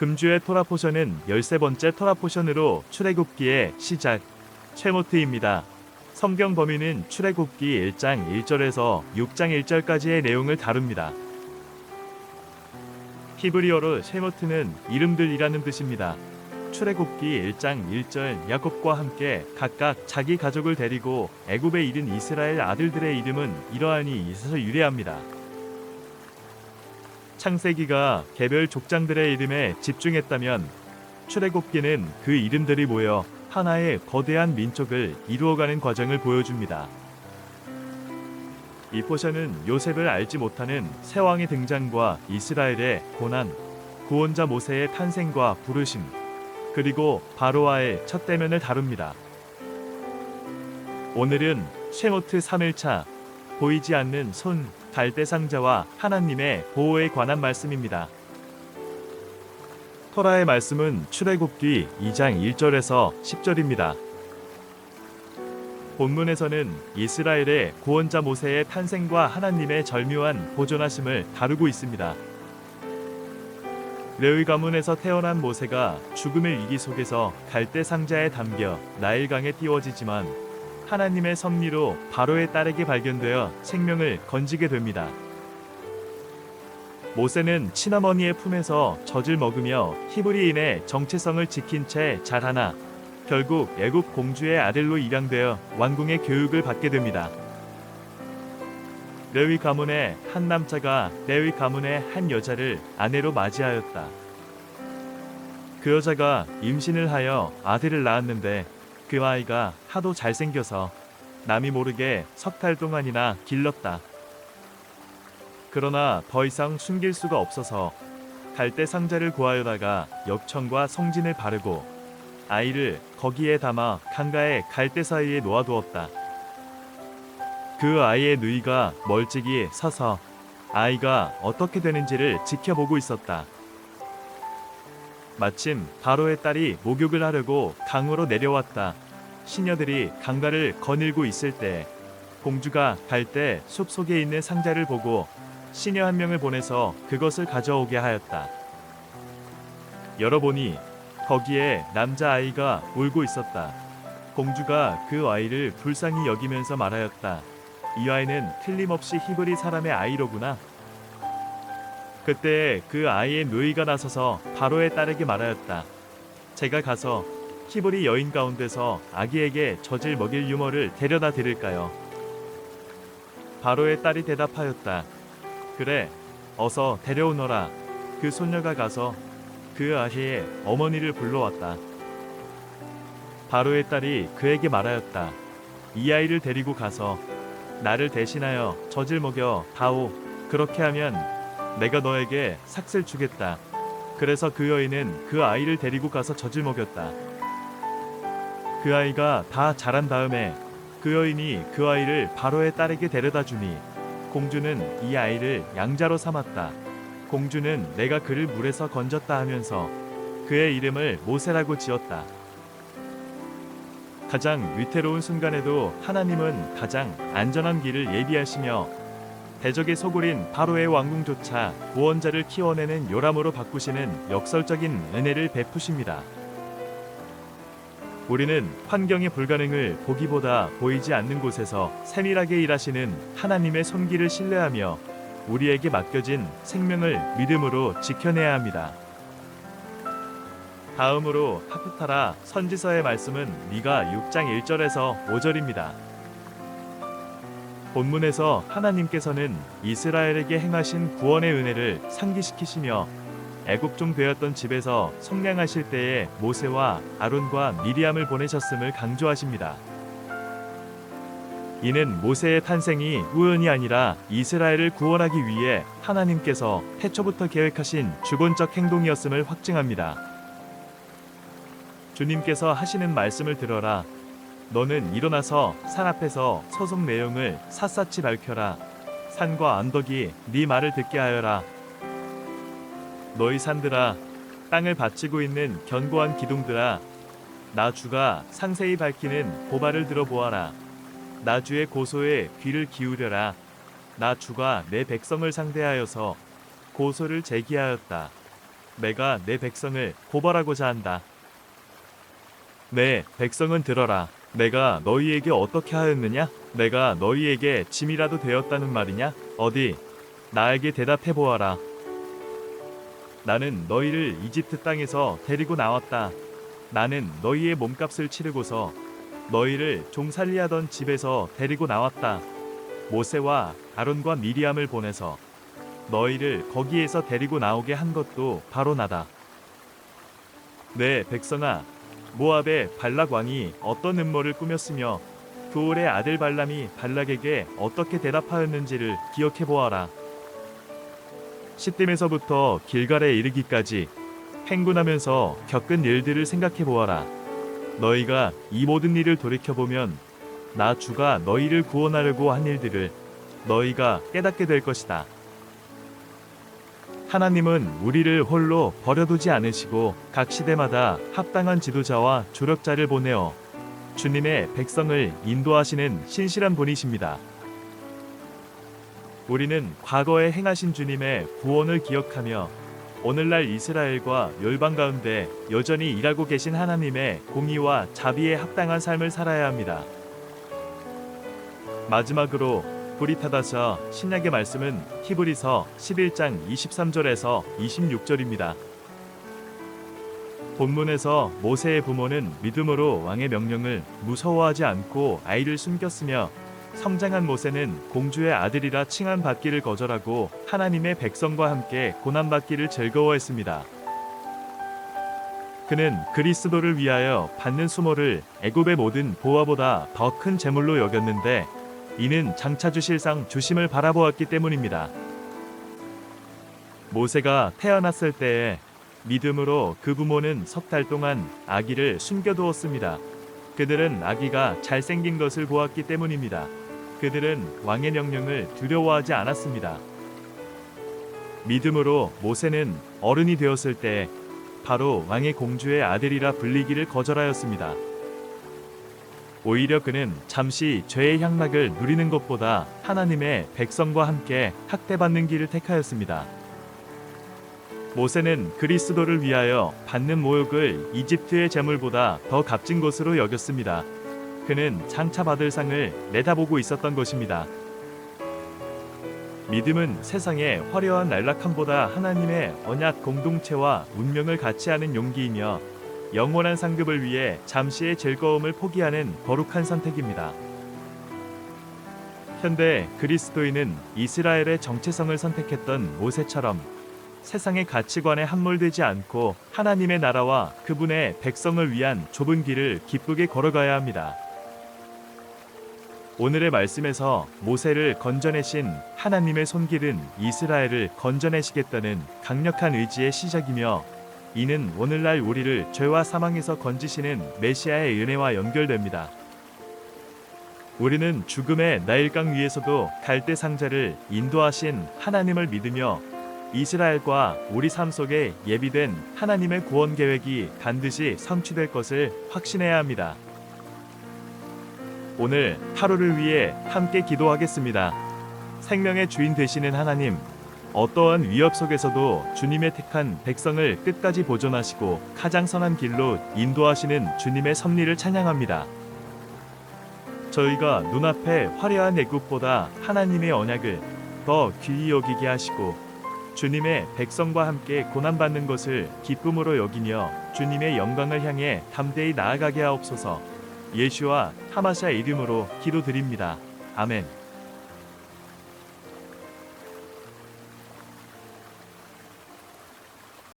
금주의 토라 포션은 13번째 토라 포션으로 출애굽기의 시작 최모트입니다. 성경 범위는 출애굽기 1장 1절에서 6장 1절까지의 내용을 다룹니다. 히브리어로 쉐모트는 이름들이라는 뜻입니다. 출애굽기 1장 1절 야곱과 함께 각각 자기 가족을 데리고 애굽에 이른 이스라엘 아들들의 이름은 이러하니 있어서 유래합니다. 창세기가 개별 족장들의 이름에 집중했다면 출애굽기는 그 이름들이 모여 하나의 거대한 민족을 이루어가는 과정을 보여줍니다. 이 포션은 요셉을 알지 못하는 새 왕의 등장과 이스라엘의 고난, 구원자 모세의 탄생과 부르심, 그리고 바로와의 첫 대면을 다룹니다. 오늘은 쉐모트 3일차 보이지 않는 손 갈대 상자와 하나님의 보호에 관한 말씀입니다. 토라의 말씀은 출애굽기 2장 1절에서 10절입니다. 본문에서는 이스라엘의 구원자 모세의 탄생과 하나님의 절묘한 보존하심을 다루고 있습니다. 레위 가문에서 태어난 모세가 죽음의 위기 속에서 갈대 상자에 담겨 나일강에 띄워지지만 하나님의 섭리로 바로의 딸에게 발견되어 생명을 건지게 됩니다. 모세는 친어머니의 품에서 젖을 먹으며 히브리인의 정체성을 지킨 채 자라나 결국 애굽 공주의 아들로 입양되어 왕궁의 교육을 받게 됩니다. 레위 가문의 한 남자가 레위 가문의 한 여자를 아내로 맞이하였다. 그 여자가 임신을 하여 아들을 낳았는데 그 아이가 하도 잘생겨서 남이 모르게 석 달 동안이나 길렀다. 그러나 더 이상 숨길 수가 없어서 갈대 상자를 구하여다가 엽청과 성진을 바르고 아이를 거기에 담아 강가의 갈대 사이에 놓아두었다. 그 아이의 누이가 멀찍이 서서 아이가 어떻게 되는지를 지켜보고 있었다. 마침 바로의 딸이 목욕을 하려고 강으로 내려왔다. 시녀들이 강가를 거닐고 있을 때 공주가 갈 때 숲 속에 있는 상자를 보고 시녀 한 명을 보내서 그것을 가져오게 하였다. 열어보니 거기에 남자 아이가 울고 있었다. 공주가 그 아이를 불쌍히 여기면서 말하였다. 이 아이는 틀림없이 히브리 사람의 아이로구나. 그때 그 아이의 누이가 나서서 바로의 딸에게 말하였다. 제가 가서 히브리 여인 가운데서 아기에게 젖을 먹일 유머를 데려다 드릴까요? 바로의 딸이 대답하였다. 그래, 어서 데려오너라. 그 소녀가 가서 그 아이의 어머니를 불러왔다. 바로의 딸이 그에게 말하였다. 이 아이를 데리고 가서 나를 대신하여 젖을 먹여 다오. 그렇게 하면 내가 너에게 삭슬 주겠다. 그래서 그 여인은 그 아이를 데리고 가서 젖을 먹였다. 그 아이가 다 자란 다음에 그 여인이 그 아이를 바로의 딸에게 데려다 주니 공주는 이 아이를 양자로 삼았다. 공주는 내가 그를 물에서 건졌다 하면서 그의 이름을 모세라고 지었다. 가장 위태로운 순간에도 하나님은 가장 안전한 길을 예비하시며 대적의 소굴인 바로의 왕궁조차 구원자를 키워내는 요람으로 바꾸시는 역설적인 은혜를 베푸십니다. 우리는 환경의 불가능을 보기보다 보이지 않는 곳에서 세밀하게 일하시는 하나님의 손길을 신뢰하며 우리에게 맡겨진 생명을 믿음으로 지켜내야 합니다. 다음으로 하프타라 선지서의 말씀은 미가 6장 1절에서 5절입니다. 본문에서 하나님께서는 이스라엘에게 행하신 구원의 은혜를 상기시키시며 애국종 되었던 집에서 성량하실 때에 모세와 아론과 미리암을 보내셨음을 강조하십니다. 이는 모세의 탄생이 우연이 아니라 이스라엘을 구원하기 위해 하나님께서 태초부터 계획하신 주권적 행동이었음을 확증합니다. 주님께서 하시는 말씀을 들어라. 너는 일어나서 산 앞에서 소속 내용을 샅샅이 밝혀라. 산과 언덕이 네 말을 듣게 하여라. 너희 산들아, 땅을 바치고 있는 견고한 기둥들아, 나 주가 상세히 밝히는 고발을 들어보아라. 나 주의 고소에 귀를 기울여라. 나 주가 내 백성을 상대하여서 고소를 제기하였다. 내가 내 백성을 고발하고자 한다. 네, 백성은 들어라. 내가 너희에게 어떻게 하였느냐? 내가 너희에게 짐이라도 되었다는 말이냐? 어디 나에게 대답해 보아라. 나는 너희를 이집트 땅에서 데리고 나왔다. 나는 너희의 몸값을 치르고서 너희를 종살리하던 집에서 데리고 나왔다. 모세와 아론과 미리암을 보내서 너희를 거기에서 데리고 나오게 한 것도 바로 나다. 네, 백성아, 모압의 발락 왕이 어떤 음모를 꾸몄으며 그올의 아들 발람이 발락에게 어떻게 대답하였는지를 기억해 보아라. 시딤에서부터 길갈에 이르기까지 행군하면서 겪은 일들을 생각해 보아라. 너희가 이 모든 일을 돌이켜 보면 나 주가 너희를 구원하려고 한 일들을 너희가 깨닫게 될 것이다. 하나님은 우리를 홀로 버려두지 않으시고 각 시대마다 합당한 지도자와 조력자를 보내어 주님의 백성을 인도하시는 신실한 분이십니다. 우리는 과거에 행하신 주님의 구원을 기억하며 오늘날 이스라엘과 열방 가운데 여전히 일하고 계신 하나님의 공의와 자비에 합당한 삶을 살아야 합니다. 마지막으로 브리타다서 신약의 말씀은 히브리서 11장 23절에서 26절입니다. 본문에서 모세의 부모는 믿음으로 왕의 명령을 무서워하지 않고 아이를 숨겼으며 성장한 모세는 공주의 아들이라 칭한 받기를 거절하고 하나님의 백성과 함께 고난받기를 즐거워했습니다. 그는 그리스도를 위하여 받는 수모를 애굽의 모든 보화보다 더 큰 재물로 여겼는데 이는 장차 주실 상 주심을 바라보았기 때문입니다. 모세가 태어났을 때에 믿음으로 그 부모는 석 달 동안 아기를 숨겨두었습니다. 그들은 아기가 잘생긴 것을 보았기 때문입니다. 그들은 왕의 명령을 두려워하지 않았습니다. 믿음으로 모세는 어른이 되었을 때 바로 왕의 공주의 아들이라 불리기를 거절하였습니다. 오히려 그는 잠시 죄의 향락을 누리는 것보다 하나님의 백성과 함께 학대받는 길을 택하였습니다. 모세는 그리스도를 위하여 받는 모욕을 이집트의 재물보다 더 값진 것으로 여겼습니다. 그는 장차 받을 상을 내다보고 있었던 것입니다. 믿음은 세상의 화려한 난락함보다 하나님의 언약 공동체와 운명을 같이 하는 용기이며 영원한 상급을 위해 잠시의 즐거움을 포기하는 거룩한 선택입니다. 현대 그리스도인은 이스라엘의 정체성을 선택했던 모세처럼 세상의 가치관에 함몰되지 않고 하나님의 나라와 그분의 백성을 위한 좁은 길을 기쁘게 걸어가야 합니다. 오늘의 말씀에서 모세를 건져내신 하나님의 손길은 이스라엘을 건져내시겠다는 강력한 의지의 시작이며 이는 오늘날 우리를 죄와 사망에서 건지시는 메시아의 은혜와 연결됩니다. 우리는 죽음의 나일강 위에서도 갈대 상자를 인도하신 하나님을 믿으며 이스라엘과 우리 삶 속에 예비된 하나님의 구원 계획이 반드시 성취될 것을 확신해야 합니다. 오늘 하루를 위해 함께 기도하겠습니다. 생명의 주인 되시는 하나님, 어떠한 위협 속에서도 주님의 택한 백성을 끝까지 보존하시고 가장 선한 길로 인도하시는 주님의 섭리를 찬양합니다. 저희가 눈앞에 화려한 애굽보다 하나님의 언약을 더 귀히 여기게 하시고 주님의 백성과 함께 고난받는 것을 기쁨으로 여기며 주님의 영광을 향해 담대히 나아가게 하옵소서. 예수와 하마샤 이름으로 기도드립니다. 아멘.